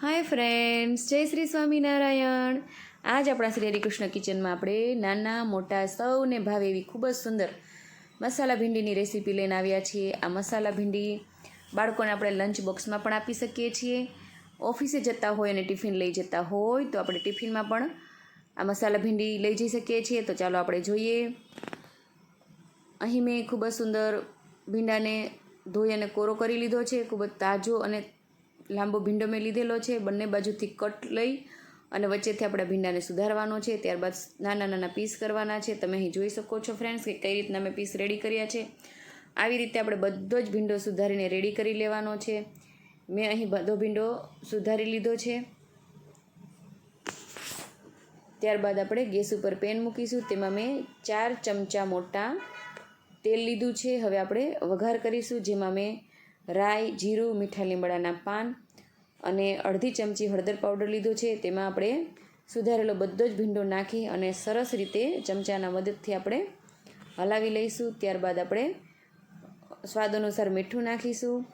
Hi friends જય શ્રી સ્વામિનારાયણ. આજ આપણા શ્રી હરિકૃષ્ણ કિચનમાં આપણે નાના, મોટા, સૌને ભાવે એવી ખૂબ જ સુંદર મસાલા ભીંડીની રેસીપી લઈને આવ્યા છીએ. આ મસાલા ભીંડી બાળકોને આપણે લંચ બોક્સમાં પણ આપી શકીએ છીએ. ઓફિસે જતા હોય અને ટિફિન લઈ જતા હોય તો આપણે ટિફિનમાં પણ આ મસાલા ભીંડી લઈ જઈ શકીએ છીએ. તો ચાલો આપણે જોઈએ. અહીં મેં ખૂબ જ સુંદર ભીંડાને ધોઈ અને કોરો કરી લીધો છે. ખૂબ જ તાજો અને લાંબો ભીંડો મેં લીધેલો છે, બંને બાજુથી કટ લઈ અને વચ્ચેથી આપણે ભીંડાને સુધારવાનો છે. ત્યારબાદ નાના નાના પીસ કરવાના છે. તમે અહીં જોઈ શકો છો ફ્રેન્ડ્સ કે કઈ રીતના મેં પીસ રેડી કર્યા છે. આવી રીતે આપણે બધો જ ભીંડો સુધારીને રેડી કરી લેવાનો છે. મેં અહીં બધો ભીંડો સુધારી લીધો છે. ત્યારબાદ આપણે ગેસ ઉપર પેન મૂકીશું. તેમાં મેં ચાર ચમચા મોટા તેલ લીધું છે. હવે આપણે વઘાર કરીશું, જેમાં મેં રાઈ, જીરું, મીઠા લીમડાના પાન અને અડધી ચમચી હળદર પાવડર લીધો છે. તેમાં આપણે સુધારેલો બધો જ ભીંડો નાખી અને સરસ રીતે ચમચાના મદદથી આપણે હલાવી લઈશું. ત્યારબાદ આપણે સ્વાદ અનુસાર મીઠું નાખીશું.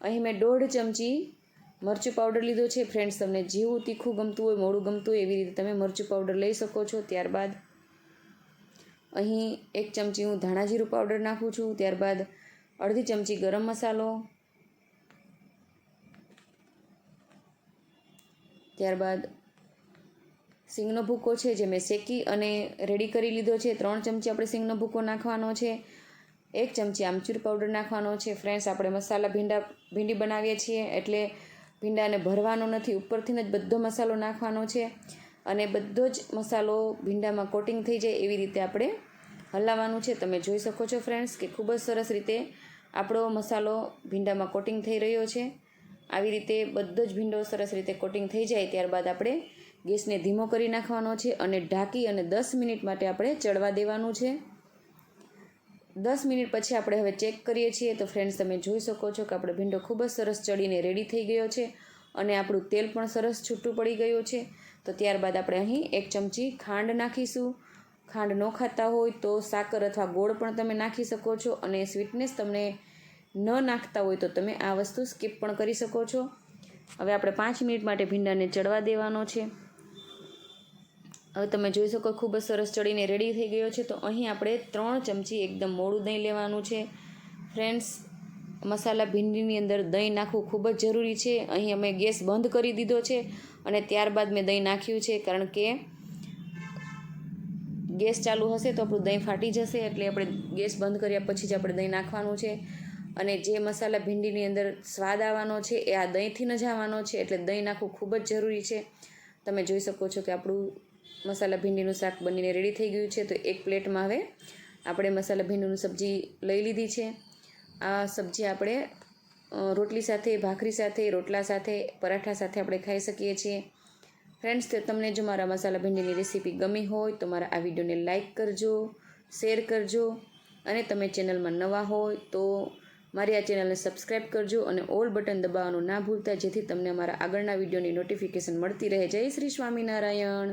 અહીં મેં દોઢ ચમચી મરચું પાવડર લીધો છે. ફ્રેન્ડ્સ, તમને જેવું તીખું ગમતું હોય, મોડું ગમતું હોય, એવી રીતે તમે મરચું પાવડર લઈ શકો છો. ત્યારબાદ અહીં એક ચમચી હું ધાણા જીરું પાવડર નાખું છું. ત્યારબાદ અડધી ચમચી ગરમ મસાલો, ત્યારબાદ સિંગનો ભૂકો છે જે મેં શેકી અને રેડી કરી લીધો છે. ત્રણ ચમચી આપણે સિંગનો ભૂકો નાખવાનો છે. એક ચમચી આમચૂર પાવડર નાખવાનો છે. ફ્રેન્ડ્સ, આપણે મસાલા ભીંડા, ભીંડી બનાવીએ છીએ એટલે ભીંડાને ભરવાનો નથી. ઉપરથી જ બધો મસાલો નાખવાનો છે અને બધો જ મસાલો ભીંડામાં કોટિંગ થઈ જાય એવી રીતે આપણે હલાવવાનું છે, તમે જોઈ શકો છો ફ્રેન્ડ્સ કે ખૂબ જ સરસ રીતે આપણો મસાલો ભીંડામાં કોટિંગ થઈ રહ્યો છે. આવી રીતે બધો જ ભીંડો સરસ રીતે કોટિંગ થઈ જાય ત્યારબાદ આપણે ગેસને ધીમો કરી નાખવાનો છે અને ઢાંકી અને દસ મિનિટ માટે આપણે ચડવા દેવાનું છે. દસ મિનિટ પછી આપણે હવે ચેક કરીએ છીએ તો ફ્રેન્ડ્સ તમે જોઈ શકો છો કે આપણો ભીંડો ખૂબ જ સરસ ચડીને રેડી થઈ ગયો છે અને આપણું તેલ પણ સરસ છૂટું પડી ગયું છે. તો ત્યારબાદ આપણે અહીં એક ચમચી ખાંડ નાખીશું. ખાંડ ન ખાતા હોય તો સાકર અથવા ગોળ પણ તમે નાખી શકો છો અને સ્વીટનેસ તમને ન નાખતા હોય તો તમે આ વસ્તુ સ્કીપ પણ કરી શકો છો. હવે આપણે પાંચ મિનિટ માટે ભીંડાને ચડવા દેવાનો છે. હવે તમે જોઈ શકો ખૂબ જ સરસ ચડીને રેડી થઈ ગયો છે તો અહીં આપણે ત્રણ ચમચી એકદમ મોડું દહીં લેવાનું છે. ફ્રેન્ડ્સ, મસાલા ભીંડીની અંદર દહીં નાખવું ખૂબ જ જરૂરી છે. અહીં અમે ગેસ બંધ કરી દીધો છે અને ત્યારબાદ મેં દહીં નાખ્યું છે કારણ કે ગેસ ચાલુ હશે તો આપણું દહીં ફાટી જશે એટલે આપણે ગેસ બંધ કર્યા પછી જ આપણે દહીં નાખવાનું છે. અને જે મસાલા ભીંડીની અંદર સ્વાદ આવવાનો છે એ આ દહીંથી જ આવવાનો છે એટલે દહીં નાખવું ખૂબ જ જરૂરી છે. તમે જોઈ શકો છો કે આપણું મસાલા ભીંડીનું શાક બનીને રેડી થઈ ગયું છે તો એક પ્લેટમાં હવે આપણે મસાલા ભીંડીનું સબ્જી લઈ લીધી છે. આ સબ્જી આપણે રોટલી સાથે, ભાખરી સાથે, રોટલા સાથે, પરાઠા સાથે આપણે ખાઈ શકીએ છીએ. ફ્રેન્ડ્સ તો તમને જો મારા મસાલા ભીંડીની રેસીપી ગમી હોય, તો મારા આ વિડીયોને લાઇક કરજો શેર કરજો, અને તમે ચેનલમાં નવા હોય, તો મારી આ ચેનલને સબસ્ક્રાઇબ કરજો અને ઓલ બટન દબાવવાનું ના ભૂલતા, જેથી તમને અમારા આગળના વિડીયોની નોટિફિકેશન મળતી રહે. જય શ્રી સ્વામિનારાયણ.